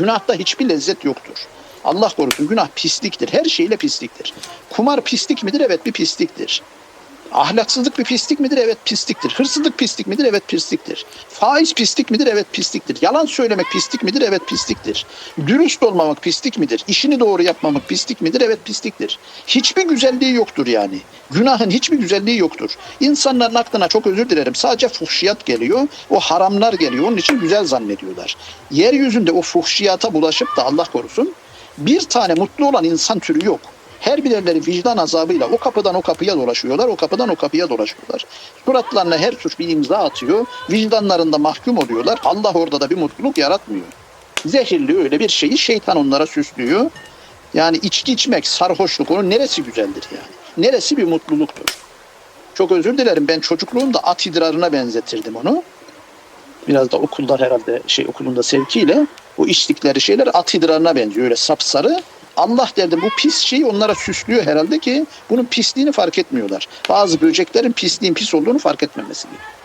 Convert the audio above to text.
Günahta hiçbir lezzet yoktur. Allah korusun günah pisliktir. Her şeyle pisliktir. Kumar pislik midir? Evet bir pisliktir. Ahlaksızlık bir pislik midir? Evet pisliktir. Hırsızlık pislik midir? Evet pisliktir. Faiz pislik midir? Evet pisliktir. Yalan söylemek pislik midir? Evet pisliktir. Dürüst olmamak pislik midir? İşini doğru yapmamak pislik midir? Evet pisliktir. Hiçbir güzelliği yoktur yani. Günahın hiçbir güzelliği yoktur. İnsanların aklına çok özür dilerim. Sadece fuhşiyat geliyor. O haramlar geliyor. Onun için güzel zannediyorlar. Yeryüzünde o fuhşiyata bulaşıp da Allah korusun bir tane mutlu olan insan türü yok. Her birerleri vicdan azabıyla o kapıdan o kapıya dolaşıyorlar, o kapıdan o kapıya dolaşıyorlar. Suratlarına her suç bir imza atıyor, vicdanlarında mahkum oluyorlar. Allah orada da bir mutluluk yaratmıyor. Zehirli öyle bir şeyi şeytan onlara süslüyor. Yani içki içmek, sarhoşluk onun neresi güzeldir yani? Neresi bir mutluluktur? Çok özür dilerim ben çocukluğumda at idrarına benzetirdim onu. Biraz da okullar herhalde şey okulunda sevkiyle o içtikleri şeyler at idrarına benziyor öyle sapsarı. Allah derdim bu pis şeyi onlara süslüyor herhalde ki bunun pisliğini fark etmiyorlar. Bazı böceklerin pisliğin pis olduğunu fark etmemesi gerekiyor.